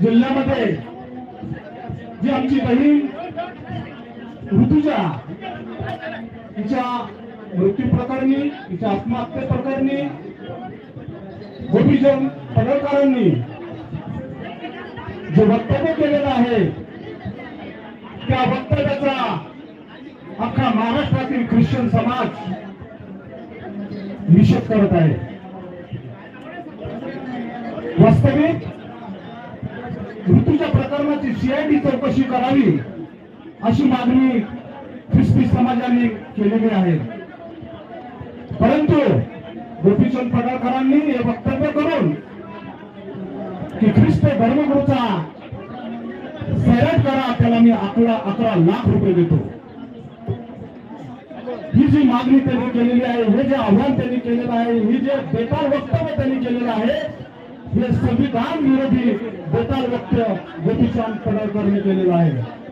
जिल्ह्यामध्ये जी आमची बहीण ऋतुजा तिच्या मृत्यू प्रकरणी तिच्या आत्महत्ये प्रकरणी गोपीजन पडळकरांनी जे वक्तव्य केलेलं आहे त्या वक्तव्याचा अख्खा महाराष्ट्रातील ख्रिश्चन समाज निषेध करत आहे. वास्तविक मृत्यूच्या प्रकरणाची सीआयडी चौकशी करावी अशी मागणी ख्रिस्ती समाजाने केलेली आहे. परंतु गोपीचंद पडळकरांनी हे वक्तव्य करून की ख्रिस्त धर्मगुरूचा सैराट करा त्याला मी अकरा अकरा लाख रुपये देतो. ही जी मागणी त्यांनी केलेली आहे हे जे आव्हान त्यांनी केलेलं आहे ही जे बेकार वक्तव्य त्यांनी केलेलं आहे हे संविधान विरोधी बेताल वक्तव्य गोपीचांद पडळकरने केलेलं आहे.